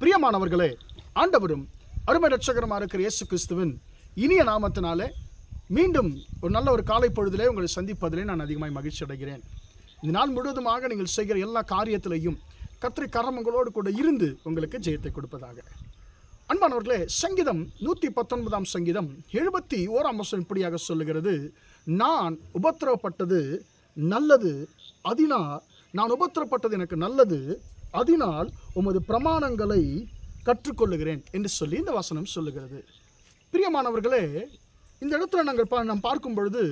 பிரியமானவர்களே ஆண்டவரும் அருமை ரட்சகரமாக இருக்கிற இயேசு கிறிஸ்துவின் இனிய நாமத்தினாலே மீண்டும் ஒரு நல்ல ஒரு காலை பொழுதிலே உங்களை சந்திப்பதிலே நான் அதிகமாக மகிழ்ச்சி அடைகிறேன். இந்த நாள் முழுவதுமாக நீங்கள் செய்கிற எல்லா காரியத்திலையும் கத்திரி கரமங்களோடு கூட இருந்து உங்களுக்கு ஜெயத்தை கொடுப்பதாக. அன்பானவர்களே சங்கீதம் நூற்றி பத்தொன்பதாம் சங்கீதம் எழுபத்தி ஓராம் வருஷம் இப்படியாக சொல்லுகிறது நான் உபத்திரவப்பட்டது நல்லது அதனால் நான் உபத்திரப்பட்டது எனக்கு நல்லது அதனால் உமது பிரமாணங்களை கற்றுக்கொள்ளுகிறேன் என்று சொல்லி இந்த வசனம் சொல்லுகிறது. பிரியமானவர்களே இந்த இடத்துல நாங்கள் பா நாம் பார்க்கும் பொழுது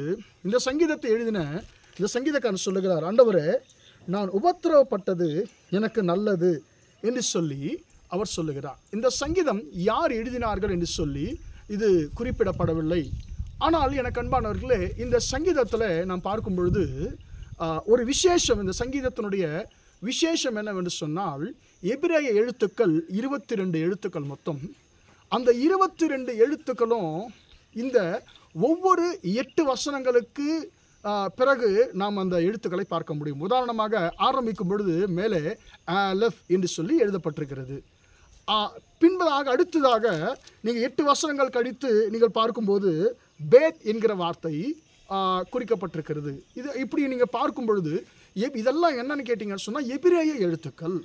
இந்த சங்கீதத்தை எழுதின இந்த சங்கீதக்காரன் சொல்லுகிறார் ஆண்டவரே நான் உபத்திரவப்பட்டது எனக்கு நல்லது என்று சொல்லி அவர் சொல்லுகிறார். இந்த சங்கீதம் யார் எழுதினார்கள் என்று சொல்லி இது குறிப்பிடப்படவில்லை. ஆனால் எனக்கு அன்பானவர்களே இந்த சங்கீதத்தில் நாம் பார்க்கும் பொழுது ஒரு விசேஷம் இந்த சங்கீதத்தினுடைய விசேஷம் என்னவென்று சொன்னால் எபிரேய எழுத்துக்கள் இருபத்தி ரெண்டு எழுத்துக்கள் மொத்தம். அந்த இருபத்தி ரெண்டு எழுத்துக்களும் இந்த ஒவ்வொரு எட்டு வசனங்களுக்கு பிறகு நாம் அந்த எழுத்துக்களை பார்க்க முடியும். உதாரணமாக ஆரம்பிக்கும் பொழுது மேலே லெஃப் என்று சொல்லி எழுதப்பட்டிருக்கிறது. பின்பதாக அடுத்ததாக நீங்கள் எட்டு வசனங்கள் கழித்து நீங்கள் பார்க்கும்போது பேத் என்கிற வார்த்தை குறிக்கப்பட்டிருக்கிறது. இது இப்படி நீங்கள் பார்க்கும் பொழுது எப் இதெல்லாம் என்னன்னு கேட்டிங்கன்னு சொன்னால் எபிரேய எழுத்துக்கள்.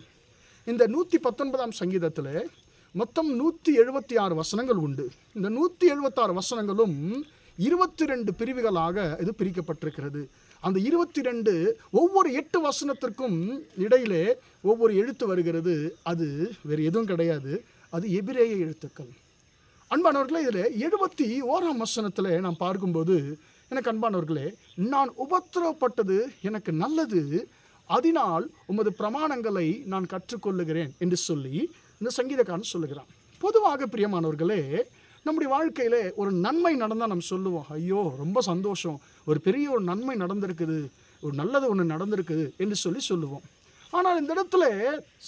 இந்த நூற்றி பத்தொன்பதாம் சங்கீதத்தில் மொத்தம் நூற்றி எழுபத்தி ஆறு வசனங்கள் உண்டு. இந்த நூற்றி எழுபத்தாறு வசனங்களும் இருபத்தி ரெண்டு பிரிவுகளாக இது பிரிக்கப்பட்டிருக்கிறது. அந்த இருபத்தி ரெண்டு ஒவ்வொரு எட்டு வசனத்திற்கும் இடையிலே ஒவ்வொரு எழுத்து வருகிறது. அது வேறு எதுவும் கிடையாது. அது எபிரேய எழுத்துக்கள். அன்பானவர்களே இதில் எழுபத்தி ஓராம் வசனத்தில் நாம் பார்க்கும்போது எனக்கு அன்பானவர்களே நான் உபத்திரவப்பட்டது எனக்கு நல்லது. அதனால் உமது பிரமாணங்களை நான் கற்றுக்கொள்ளுகிறேன் என்று சொல்லி இந்த சங்கீதக்காரன் சொல்லுகிறான். பொதுவாக பிரியமானவர்களே நம்முடைய வாழ்க்கையில் ஒரு நன்மை நடந்தால் நம்ம சொல்லுவோம் ஐயோ ரொம்ப சந்தோஷம். ஒரு பெரிய ஒரு நன்மை நடந்திருக்குது. ஒரு நல்லது ஒன்று நடந்திருக்குது என்று சொல்லி சொல்லுவோம். ஆனால் இந்த இடத்துல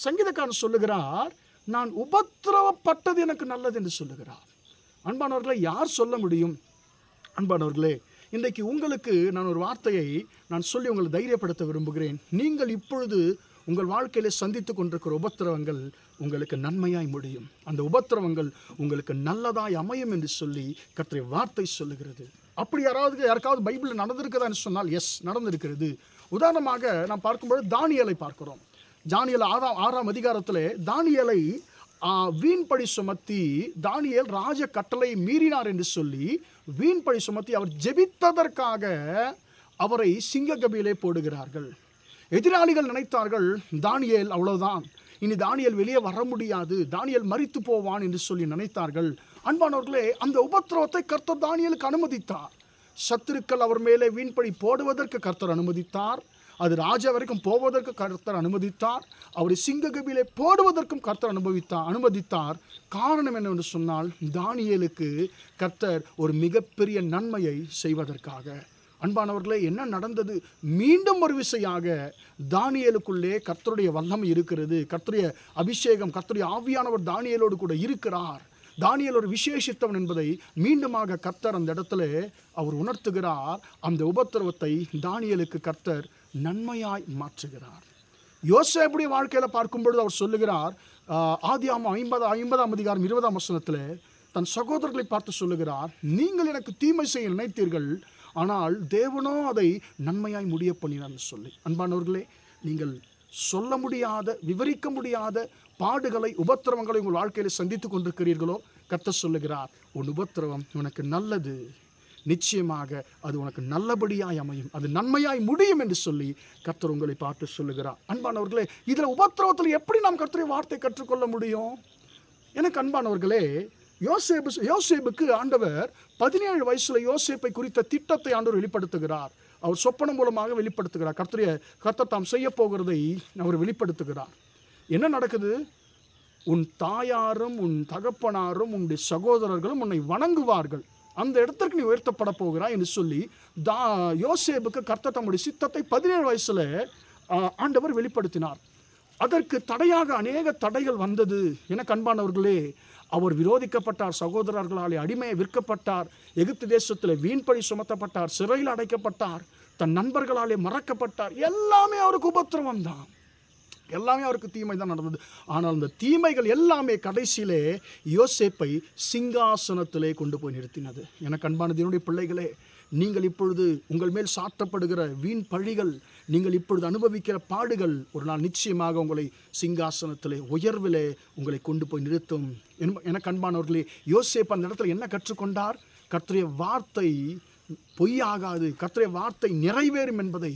சங்கீதக்காரன் சொல்லுகிறார் நான் உபத்திரவப்பட்டது எனக்கு நல்லது என்று சொல்லுகிறார். அன்பானவர்களை யார் சொல்ல முடியும்? அன்பானவர்களே இன்றைக்கு உங்களுக்கு நான் ஒரு வார்த்தையை நான் சொல்லி உங்களை தைரியப்படுத்த விரும்புகிறேன். நீங்கள் இப்பொழுது உங்கள் வாழ்க்கையிலே சந்தித்து கொண்டிருக்கிற உபத்திரவங்கள் உங்களுக்கு நன்மையாய் முடியும். அந்த உபத்திரவங்கள் உங்களுக்கு நல்லதாய் அமையும் என்று சொல்லி கர்த்தருடைய வார்த்தை சொல்லுகிறது. அப்படி யாராவது யாருக்காவது பைபிளில் நடந்திருக்குதான்னு சொன்னால் எஸ் நடந்திருக்கிறது. உதாரணமாக நாம் பார்க்கும்பொழுது தானியலை பார்க்கிறோம். தானியல் ஆறாம் ஆறாம் அதிகாரத்தில் தானியலை வீண்படி வீண்பழி சுமத்தி தானியல் ராஜ கட்டளை மீறினார் என்று சொல்லி வீண்பழி சுமத்தி அவர் ஜெபித்ததற்காக அவரை சிங்ககபியிலே போடுகிறார்கள். எதிராளிகள் நினைத்தார்கள் தானியல் அவ்வளவுதான். இனி தானியல் வெளியே வர முடியாது. தானியல் மறித்து போவான் என்று சொல்லி நினைத்தார்கள். அன்பானவர்களே அந்த உபத்திரவத்தை கர்த்தர் தானியலுக்கு அனுமதித்தார். சத்துருக்கள் அவர் மேலே வீண்பழி போடுவதற்கு கர்த்தர் அனுமதித்தார். அது ராஜா வரைக்கும் போவதற்கு கர்த்தர் அனுமதித்தார். அவரை சிங்ககபிலே போடுவதற்கும் கர்த்தர் அனுபவித்தார் அனுமதித்தார். காரணம் என்னவென்று சொன்னால் தானியேலுக்கு கர்த்தர் ஒரு மிகப்பெரிய நன்மையை செய்வதற்காக. அன்பானவர்களே என்ன நடந்தது? மீண்டும் ஒரு விசையாக தானியலுக்குள்ளே கர்த்தருடைய வல்லமை இருக்கிறது. கர்த்தருடைய அபிஷேகம் கர்த்தருடைய ஆவியானவர் தானியலோடு கூட இருக்கிறார். தானியல் ஒரு விசேஷித்தவன் என்பதை மீண்டுமாக கர்த்தர் அந்த இடத்துல அவர் உணர்த்துகிறார். அந்த உபத்திரவத்தை தானியலுக்கு கர்த்தர் நன்மையாய் மாற்றுகிறார். யோசேபுடைய வாழ்க்கையில் பார்க்கும் பொழுது அவர் சொல்லுகிறார் ஆதி ஆமாம் ஐம்பது ஐம்பதாம் அதிகாரம் இருபதாம் வசனத்தில் தன் சகோதரர்களை பார்த்து சொல்லுகிறார் நீங்கள் எனக்கு தீமை செய்ய நினைத்தீர்கள் ஆனால் தேவனோ அதை நன்மையாய் முடிய பண்ணினார்னு சொல்லி. அன்பானவர்களே நீங்கள் சொல்ல முடியாத விவரிக்க முடியாத பாடுகளை உபத்திரவங்களை உங்கள் வாழ்க்கையில் சந்தித்து கொண்டிருக்கிறீர்களோ கத்த சொல்லுகிறார் உன் உபத்திரவம் உனக்கு நல்லது. நிச்சயமாக அது உனக்கு நல்லபடியாய் அமையும். அது நன்மையாய் முடியும் என்று சொல்லி கர்த்தர் உங்களை பார்த்து சொல்லுகிறார். அன்பானவர்களே இதில் உபத்திரவத்தில் எப்படி நாம் கர்த்தரை வார்த்தை கற்றுக்கொள்ள முடியும்? எனக்கு அன்பானவர்களே யோசேபு யோசேபுக்கு ஆண்டவர் பதினேழு வயசுல யோசேப்பை குறித்த திட்டத்தை ஆண்டவர் வெளிப்படுத்துகிறார். அவர் சொப்பனம் மூலமாக வெளிப்படுத்துகிறார். கர்த்தரைய கர்த்தர் தாம் செய்ய போகிறதை அவர் வெளிப்படுத்துகிறார். என்ன நடக்குது? உன் தாயாரும் உன் தகப்பனாரும் உன்னுடைய சகோதரர்களும் உன்னை வணங்குவார்கள். அந்த இடத்திற்கு நீ உயர்த்தப்பட போகிறாய் என்று சொல்லி தா யோசேபுக்கு கர்த்தர் தம்முடைய சித்தத்தை பதினேழு வயசில் ஆண்டவர் வெளிப்படுத்தினார். அதற்கு தடையாக அநேக தடைகள் வந்தது. என கண்பானவர்களே அவர் விரோதிக்கப்பட்டார் சகோதரர்களாலே அடிமையை விற்கப்பட்டார் எகிப்து தேசத்தில் வீண்பழி சுமத்தப்பட்டார் சிறையில் அடைக்கப்பட்டார் தன் நண்பர்களாலே மறக்கப்பட்டார். எல்லாமே அவருக்கு உபத்திரவம் தான் எல்லாமே அவருக்கு தீமை தான் நடந்தது. ஆனால் அந்த தீமைகள் எல்லாமே கடைசியிலே யோசேப்பை சிங்காசனத்திலே கொண்டு போய் நிறுத்தினது. எனக்கு அன்பானதினுடைய பிள்ளைகளே நீங்கள் இப்பொழுது உங்கள் மேல் சாட்டப்படுகிற வீண் பழிகள் நீங்கள் இப்பொழுது அனுபவிக்கிற பாடுகள் ஒரு நாள் நிச்சயமாக உங்களை சிங்காசனத்திலே உயர்விலே உங்களை கொண்டு போய் நிறுத்தும். எனக்கு அன்பானவர்களே யோசேப் அந்த இடத்துல என்ன கற்றுக்கொண்டார்? கர்த்தருடைய வார்த்தை பொய்யாகாது கர்த்தருடைய வார்த்தை நிறைவேறும் என்பதை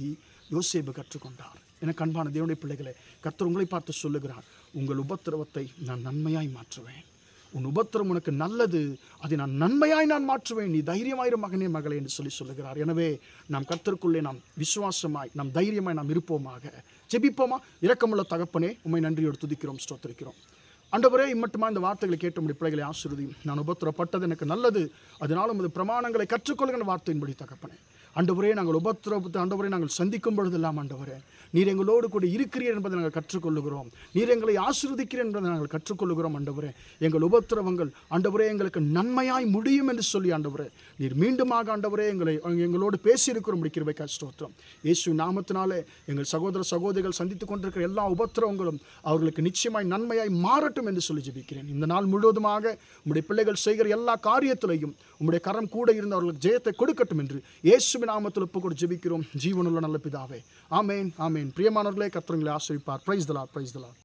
யோசேப்பு கற்றுக்கொண்டார். எனக்கு அன்பான தேவனுடைய பிள்ளைகளே கர்த்தர் உங்களை பார்த்து சொல்லுகிறார் உங்கள் உபத்திரவத்தை நான் நன்மையாய் மாற்றுவேன். உன் உபத்திரம் உனக்கு நல்லது அதை நான் நன்மையாய் நான் மாற்றுவேன். நீ தைரியமாயிரும் மகனே மகளே என்று சொல்லி சொல்லுகிறார். எனவே நாம் கர்த்தருக்குள்ளே நாம் விசுவாசமாய் நாம் தைரியமாய் நாம் இருப்போமாக. ஜெபிப்போமா? இரக்கமுள்ள தகப்பனே உம்மை நன்றியோடு துதிக்கிறோம் ஸ்தோத்திரிக்கிறோம். அண்டவரே இம்மட்டுமா இந்த வார்த்தைகளை கேட்ட முடிய பிள்ளைகளை ஆசிர்வதியும். நான் உபத்திரப்பட்டது எனக்கு நல்லது அதனால் உமது பிரமாணங்களை கற்றுக்கொள்கிற வார்த்தையின்படி தகப்பனே. ஆண்டவரே நாங்கள் உபத்திரவத்தை ஆண்டவரே நாங்கள் சந்திக்கும் பொழுதெல்லாம் ஆண்டவரே நீர் எங்களோடு கூட இருக்கிறீர் என்பதை நாங்கள் கற்றுக்கொள்ளுகிறோம். நீர் எங்களை ஆசிர்வதிக்கிறீர் என்பதை நாங்கள் கற்றுக்கொள்ளுகிறோம் ஆண்டவரே. எங்கள் உபத்திரவங்கள் ஆண்டவரே எங்களுக்கு நன்மையாய் முடியும் என்று சொல்லி ஆண்டவரே நீர் மீண்டுமாக ஆண்டவரே எங்களை எங்களோடு பேசியிருக்கிறோம். முடிக்கிறவை கஷ்டோத்திரம் இயேசு நாமத்தினாலே எங்கள் சகோதர சகோதரிகள் சந்தித்துக் கொண்டிருக்கிற எல்லா உபத்திரவங்களும் அவர்களுக்கு நிச்சயமாய் நன்மையாய் மாறட்டும் என்று சொல்லி ஜெபிக்கிறேன். இந்த நாள் முழுவதுமாக உங்களுடைய பிள்ளைகள் செய்கிற எல்லா காரியத்திலையும் உங்களுடைய கரம் கூட இருந்து அவர்களுக்கு ஜெயத்தை கொடுக்கட்டும் என்று இயேசுவின் நாமத்தில் ஒப்பு கொடு ஜெபிக்கிறோம். ஜீவனுள்ள நல்ல பிதாவே. ஆமேன் ஆமேன். பிரியமானவர்களே கத்துறங்களை ஆசிரிப்பார் பிரைஸ் தலா பிரைஸ் தலா